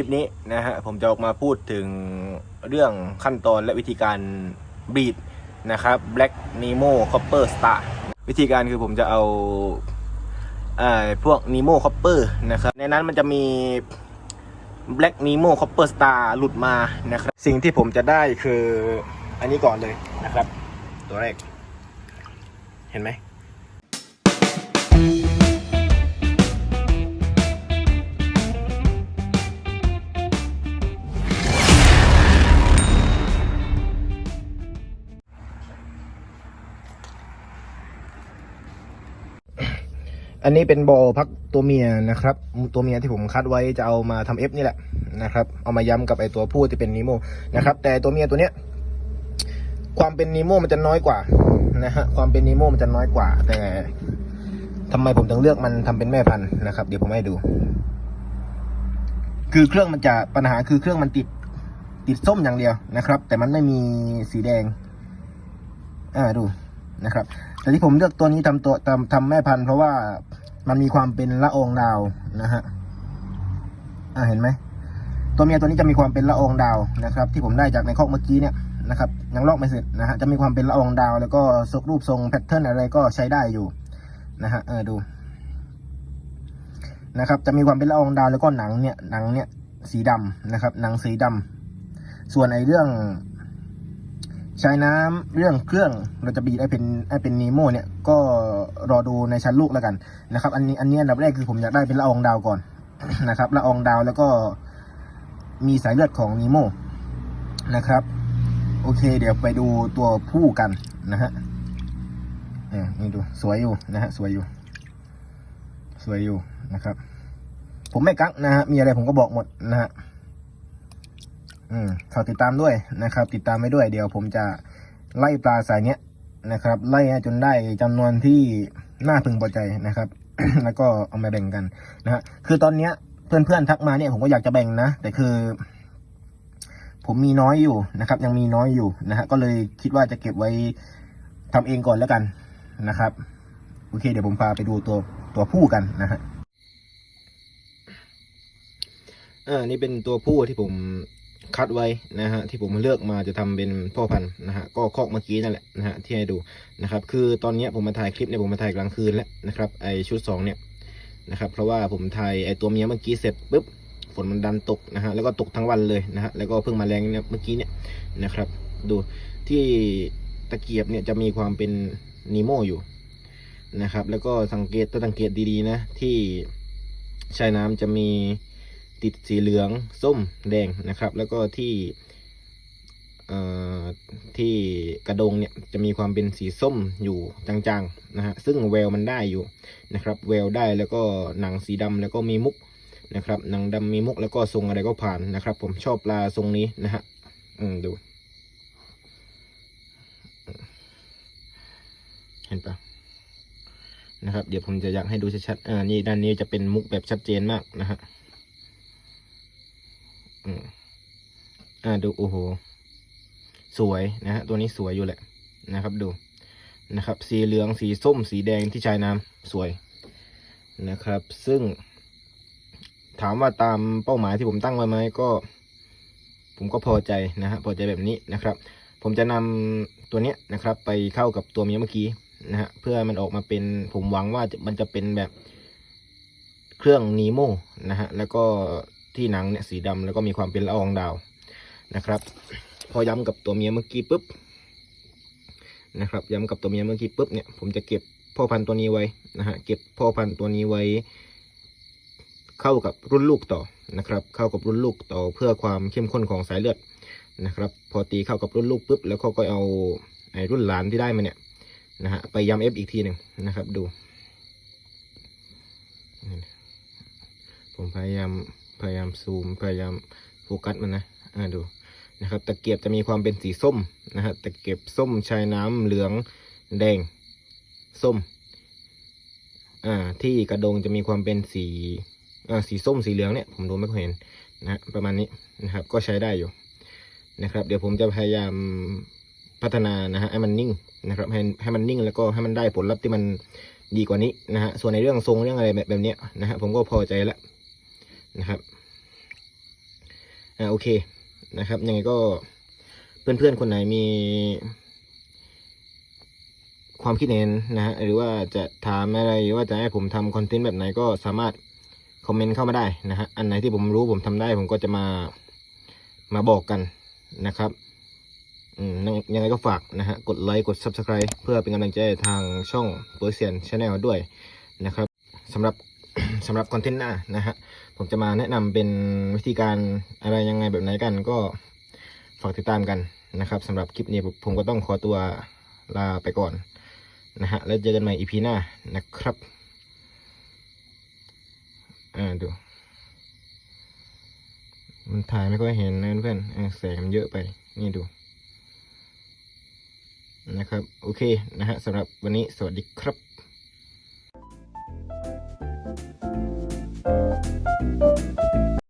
ลิปนี้นะฮะผมจะออกมาพูดถึงเรื่องขั้นตอนและวิธีการบีดนะครับ Black Nemo Copper Star วิธีการคือผมจะเอาเอ่อพวก Nemo Copper นะครับในนั้นมันจะมี Black Nemo Copper Star หลุดมานะครับ สิ่งที่ผมจะได้คืออันนี้ก่อนเลยนะครับ ตัวแรก เห็นไหม อันนี้เป็นบอลพักตัวเมียนะครับ ตัวเมียที่ผมคัดไว้จะเอามาทำเอฟนี่แหละนะครับ เอามาย้ำกับไอตัวผู้ที่เป็นนีโมนะครับ แต่ตัวเมียตัวเนี้ยความเป็นนีโมมันจะน้อยกว่านะฮะความเป็นนีโมมันจะน้อยกว่า แต่ทำไมผมถึงเลือกมันทำเป็นแม่พันธุ์นะครับ เดี๋ยวผมให้ดู คือเครื่องมันจะปัญหาคือเครื่องมันติดติดส้มอย่างเดียวนะครับ แต่มันไม่มีสีแดง อ่าดู นะครับ แต่ที่ผมเลือกตัวนี้ทำตัวทำทำแม่พันธุ์เพราะว่ามันมีความเป็นละอองดาวนะฮะอ่าเห็นไหมตัวเมียตัวนี้จะมีความเป็นละอองดาวนะครับ ที่ผมได้จากในคอกเมื่อกี้เนี่ยนะครับยังลอกไม่เสร็จนะฮะจะมีความเป็นละอองดาว แล้วก็ทรงรูปทรงแพทเทิร์นอะไรก็ใช้ได้อยู่นะฮะเออดูนะครับ จะมีความเป็นละอองดาวแล้วก็หนังเนี่ยหนังเนี่ยสีดำนะครับ หนังสีดำส่วนไอ้เรื่อง ใช้น้ำเรื่องเครื่องเราจะบีดให้เป็นให้เป็นนีโมเนี่ยก็รอดูในชั้นลูกแล้วกันนะครับอันนี้อันนี้อันดับแรกคือผมอยากได้เป็นละอองดาวก่อนนะครับละอองดาวแล้วก็มีสายเลือดของนีโมนะครับโอเค เดี๋ยวไปดูตัวผู้กันนะฮะเนี่ยนี่ดูสวยอยู่นะฮะสวยอยู่ สวยอยู่นะครับ ผมไม่กักนะฮะมีอะไรผมก็บอกหมดนะฮะ อืมฝากติดตามด้วยนะครับ ติดตามไว้ด้วย เดี๋ยวผมจะไล่ปลาสายเนี้ยนะครับ ไล่จนได้จำนวนที่น่าพึงพอใจนะครับ แล้วก็เอามาแบ่งกันนะฮะคือตอนเนี้ยเพื่อนๆทักมาเนี่ยผมก็อยากจะแบ่งนะ แต่คือ ผมมีน้อยอยู่นะครับ ยังมีน้อยอยู่นะฮะก็เลยคิดว่าจะเก็บไว้ทำเองก่อนแล้วกันนะครับ โอเค เดี๋ยวผมพาไปดูตัวตัวผู้กันนะฮะอ่านี่เป็นตัวผู้ที่ผม คัดไว้นะฮะที่ผมเลือกมาจะทำเป็นพ่อพันธุ์นะฮะก็คอกเมื่อกี้นั่นแหละนะฮะที่ให้ดูนะครับคือตอนนี้ผมมาถ่ายคลิปเนี่ยผมมาถ่ายกลางคืนแล้วนะครับไอชุดสองเนี่ยนะครับเพราะว่าผมถ่ายไอตัวเมียเมื่อกี้เสร็จปุ๊บฝนมันดันตกนะฮะแล้วก็ตกทั้งวันเลยนะฮะแล้วก็เพิ่งมาแรงเนี่ยเมื่อกี้เนี่ยนะครับดูที่ตะเกียบเนี่ยจะมีความเป็นนีโมอยู่นะครับแล้วก็สังเกตต้องสังเกตดีๆนะที่ชายน้ำจะมี ติดสีเหลืองส้มแดงนะครับ แล้วก็ที่ที่กระดงเนี่ยจะมีความเป็นสีส้มอยู่จางๆนะฮะซึ่งแววมันได้อยู่นะครับ แววได้แล้วก็หนังสีดำแล้วก็มีมุกนะครับหนังดำมีมุกแล้วก็ทรงอะไรก็ผ่านนะครับ ผมชอบปลาทรงนี้นะฮะอืมดูเห็นปะนะครับ เดี๋ยวผมจะอยากให้ดูชัดๆอ่านี่ด้านนี้จะเป็นมุกแบบชัดเจนมากนะฮะ อืม อ่าดูโอ้โหสวยนะฮะตัวนี้สวยอยู่แหละนะครับดูนะครับ สีเหลืองสีส้ม สีแดงที่ชายน้ำสวยนะครับ ซึ่ง ถามว่าตามเป้าหมายที่ผมตั้งไว้ไหมก็ ผมก็พอใจนะฮะพอใจแบบนี้นะครับ ผมจะนำตัวเนี้ยนะครับ ไปเข้ากับตัวเมียเมื่อกี้นะฮะเพื่อมันออกมาเป็นผมหวังว่ามันจะเป็นแบบเครื่องนีโมนะฮะแล้วก็ที่หนังเนี่ยสีดำแล้วก็มีความเป็นละอองดาว นะครับ พอย้ำกับตัวเมียเมื่อกี้ปุ๊บนะครับย้ำกับตัวเมียเมื่อกี้ปุ๊บเนี่ยผมจะเก็บพ่อพันธุ์ตัวนี้ไว้นะฮะเก็บพ่อพันธุ์ตัวนี้ไว้ เข้ากับรุ่นลูกต่อนะครับ เข้ากับรุ่นลูกต่อเพื่อความเข้มข้นของสายเลือดนะครับ พอตีเข้ากับรุ่นลูกปุ๊บแล้วเขาก็เอาไอ้รุ่นหลานที่ได้มาเนี่ยนะฮะไปย้ำเอฟอีกทีหนึ่งนะครับดู ผมพยายามพยายามซูมพยายามโฟกัสมันนะอ่าดู นะครับตะเกียบจะมีความเป็นสีส้มนะฮะตะเกียบส้มชายน้ำเหลืองแดงส้มอ่าที่กระดงจะมีความเป็นสีอ่าสีส้มสีเหลืองเนี่ยผมดูไม่ค่อยเห็นนะฮะประมาณนี้นะครับก็ใช้ได้อยู่นะครับ เดี๋ยวผมจะพยายามพัฒนานะฮะให้มันนิ่งนะครับให้ให้มันนิ่งแล้วก็ให้มันได้ผลลัพธ์ที่มันดีกว่านี้นะฮะส่วนในเรื่องทรงเรื่องอะไรแบบแบบนี้นะฮะผมก็พอใจแล้วนะครับอ่าโอเค นะครับ ยังไงก็เพื่อนๆคนไหนมี ความคิดเห็นนะฮะหรือว่าจะถามอะไรหรือว่าจะให้ผมทำคอนเทนต์แบบไหนก็สามารถคอมเมนต์เข้ามาได้นะฮะอันไหนที่ผมรู้ผมทำได้ ผมก็จะมามาบอกกันนะครับอืมยังไงก็ฝากนะฮะ กดไลค์ กด Subscribe เพื่อเป็นกำลังใจทางช่องเปอร์เซียนชาแนลด้วยนะครับสำหรับ สำหรับคอนเทนต์หน้านะฮะผมจะมาแนะนำเป็นวิธีการอะไรยังไงแบบไหนกันก็ฝากติดตามกันนะครับสำหรับคลิปนี้ผมก็ต้องขอตัวลาไปก่อนนะฮะแล้วเจอกันใหม่อีพีหน้านะครับอ่าดู มันถ่ายไม่ค่อยเห็นนะเพื่อนแสงมันเยอะไป นี่ดู นะครับ โอเคนะฮะสำหรับวันนี้สวัสดีครับ